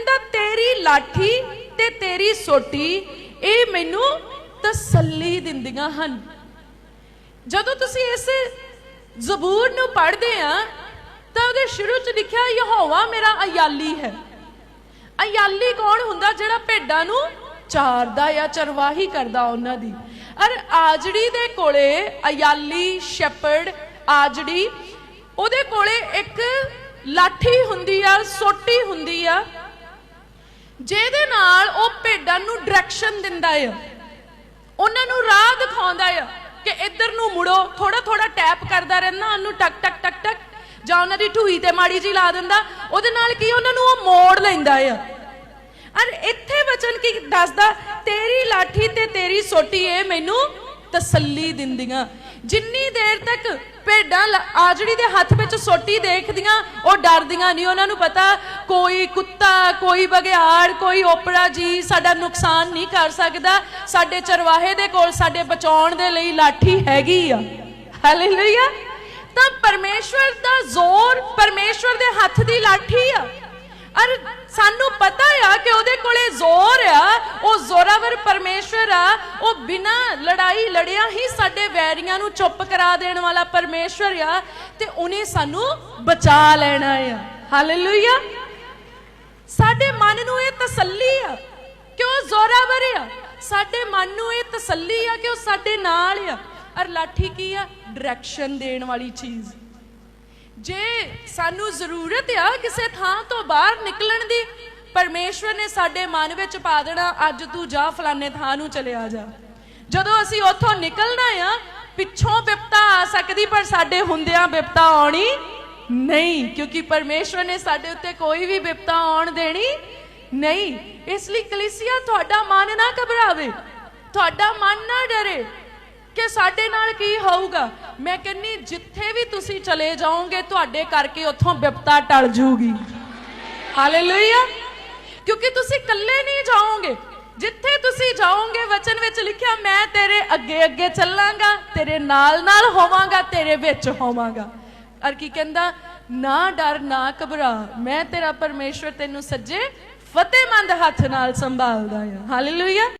ਕਹਿੰਦਾ, ਤੇਰੀ ਲਾਠੀ ਤੇ ਤੇਰੀ ਸੋਟੀ, ਇਹ ਮੈਨੂੰ ਤਸੱਲੀ ਦਿੰਦੀਆਂ ਹਨ। ਜਦੋਂ ਤੁਸੀਂ ਇਸ ਜ਼ਬੂਰ ਨੂੰ ਪੜ੍ਹਦੇ ਆ, ਤਾਂ ਉਹਦੇ ਸ਼ੁਰੂ ਚ ਲਿਖਿਆ, ਯਹੋਵਾ ਮੇਰਾ ਅਯਾਲੀ ਹੈ। ਅਯਾਲੀ ਕੌਣ ਹੁੰਦਾ ਜਿਹੜਾ ਭੇਡਾਂ ਨੂੰ ਚਾਰਦਾ ਜਾਂ ਚਰਵਾਹੀ ਕਰਦਾ ਉਹਨਾਂ ਦੀ? ਅਰ ਆਜੜੀ ਦੇ ਕੋਲੇ ਅਯਾਲੀ ਸ਼ੈਪਰਡ ਆਜੜੀ, ਉਹਦੇ ਕੋਲੇ ਇੱਕ ਲਾਠੀ ਹੁੰਦੀ ਆ, ਸੋਟੀ ਹੁੰਦੀ ਆ ਜਿਹਦੇ ਨਾਲ ਉਹ ਭੇਡਾਂ ਨੂੰ ਡਾਇਰੈਕਸ਼ਨ ਦਿੰਦਾ ਆ। ਉਹਨਾਂ ਨੂੰ ਰਾਹ ਦਿਖਾਉਂਦਾ ਆ ਕਿ ਇੱਧਰ ਨੂੰ ਮੁੜੋ ਥੋੜਾ ਥੋੜਾ ਟੈਪ ਕਰਦਾ ਰਹਿੰਦਾ, ਉਹਨੂੰ ਟਕ ਟਕ ਟਕ ਟਕ, ਜਾਂ ਉਹਨਾਂ ਦੀ ਢੂਈ ਤੇ ਮਾੜੀ ਜੀ ਲਾ ਦਿੰਦਾ। ਉਹਦੇ ਨਾਲ ਕੀ ਉਹਨਾਂ ਨੂੰ ਉਹ ਮੋੜ ਲੈਂਦਾ ਆ। ਅਰ ਇੱਥੇ ਵਚਨ ਕੀ ਦੱਸਦਾ, ਤੇਰੀ ਲਾਠੀ ਤੇ ਤੇਰੀ ਸੋਟੀ, ਇਹ ਮੈਨੂੰ ਤਸੱਲੀ ਦਿੰਦੀਆਂ। ਜਿੰਨੀ ਦੇਰ ਤੱਕ ਭੇਡਾਂ ਆਜੜੀ ਦੇ ਹੱਥ ਵਿੱਚ ਸੋਟੀ ਦੇਖਦੀਆਂ, ਉਹ ਡਰਦੀਆਂ ਨਹੀਂ। ਉਹਨਾਂ ਨੂੰ ਪਤਾ, ਕੋਈ ਕੁੱਤਾ, ਕੋਈ ਬਗਿਆੜ ਕੋਈ ਓਪੜਾ ਜੀ ਸਾਡਾ ਨੁਕਸਾਨ ਨਹੀਂ ਕਰ ਸਕਦਾ। ਸਾਡੇ ਚਰਵਾਹੇ ਦੇ ਕੋਲ, ਸਾਡੇ ਬਚਾਉਣ ਦੇ ਲਈ ਲਾਠੀ ਹੈਗੀ ਆ। ਹਾਲੇਲੂਇਆ ਤਾਂ ਪਰਮੇਸ਼ਵਰ ਦਾ ਜ਼ੋਰ ਪਰਮੇਸ਼ਵਰ ਦੇ ਹੱਥ ਦੀ ਲਾਠੀ ਆ। ਅਰ ਸਾਨੂੰ ਪਤਾ ਆ ਕਿ ਉਹਦੇ ਕੋਲੇ ਜ਼ੋਰ ਆ। ਉਹ ਜ਼ੋਰਾਵਰ ਪਰਮੇਸ਼ਵਰ ਆ। ਉਹ ਬਿਨਾ ਲੜਾਈ ਲੜਿਆ ਹੀ ਵੈਰੀਆਂ ਨੂੰ ਚੁੱਪ ਕਰਾ ਦੇਣ ਵਾਲਾ ਪਰਮੇਸ਼ਵਰ ਆ ਤੇ ਉਹਨੇ ਸਾਨੂੰ ਬਚਾ ਲੈਣਾ ਆ। ਹਾਲੇਲੂਇਆ ਸਾਡੇ ਮਨ ਨੂੰ ਇਹ ਤਸੱਲੀ ਆ ਕਿ ਉਹ ਜ਼ੋਰਾਵਰ ਆ। ਸਾਡੇ ਮਨ ਨੂੰ ਇਹ ਤਸੱਲੀ ਆ ਕਿ ਉਹ ਸਾਡੇ ਨਾਲ ਆ। ਅਰ ਲਾਠੀ ਕੀ ਆ? ਡਾਇਰੈਕਸ਼ਨ ਦੇਣ ਵਾਲੀ ਚੀਜ਼। ਜੇ ਸਾਨੂੰ ਜ਼ਰੂਰਤ ਆ ਕਿਸੇ ਥਾਂ ਤੋਂ ਬਾਹਰ ਨਿਕਲਣ ਦੀ, ਪਰਮੇਸ਼ਵਰ ਨੇ ਸਾਡੇ ਮਨ ਵਿੱਚ ਪਾ ਦੇਣਾ, ਅੱਜ ਤੂੰ ਜਾ ਫਲਾਣੇ ਥਾਂ ਨੂੰ ਚਲਿਆ ਜਾ। ਜਦੋਂ ਅਸੀਂ ਉੱਥੋਂ ਨਿਕਲਣਾ ਆ ਪਿੱਛੋਂ ਵਿਪਤਾ ਆ ਸਕਦੀ, ਪਰ ਸਾਡੇ ਹੁੰਦਿਆਂ ਵਿਪਤਾ ਆਉਣੀ ਨਹੀਂ, ਕਿਉਂਕਿ ਪਰਮੇਸ਼ਵਰ ਨੇ ਸਾਡੇ ਉੱਤੇ ਕੋਈ ਵੀ ਵਿਪਤਾ ਆਉਣ ਦੇਣੀ ਨਹੀਂ। ਇਸ ਲਈ ਕਲੀਸਿਆ ਤੁਹਾਡਾ ਮਨ ਨਾ ਘਬਰਾਵੇ, ਤੁਹਾਡਾ ਮਨ ਨਾ ਡਰੇ ਕਿ ਸਾਡੇ ਨਾਲ ਕੀ ਹੋਊਗਾ। ਮੈਂ ਕਹਿੰਨੀ ਜਿੱਥੇ ਵੀ ਤੁਸੀਂ ਚਲੇ ਜਾਓਗੇ, ਤੁਹਾਡੇ ਕਰਕੇ ਉੱਥੋਂ ਵਿਪਤਾ ਟਲ ਜੂਗੀ। ਹਾਲੇਲੂਇਆ ਕਿਉਂਕਿ ਤੁਸੀਂ ਇਕੱਲੇ ਨਹੀਂ ਜਾਓਗੇ। ਜਿੱਥੇ ਤੁਸੀਂ ਜਾਓਗੇ, ਵਚਨ ਵਿੱਚ ਲਿਖਿਆ, ਮੈਂ ਤੇਰੇ ਅੱਗੇ ਅੱਗੇ ਚੱਲਾਂਗਾ, ਤੇਰੇ ਨਾਲ ਨਾਲ ਹੋਵਾਂਗਾ, ਤੇਰੇ ਵਿੱਚ ਹੋਵਾਂਗਾ। ਅਰ ਕੀ ਕਹਿੰਦਾ? ਨਾ ਡਰ, ਨਾ ਘਬਰਾ, ਮੈਂ ਤੇਰਾ ਪਰਮੇਸ਼ਵਰ ਤੈਨੂੰ ਸੱਜੇ ਫਤਿਹਮੰਦ ਹੱਥ ਨਾਲ ਸੰਭਾਲਦਾ ਹਾਂ। ਹਾਲੇਲੂਇਆ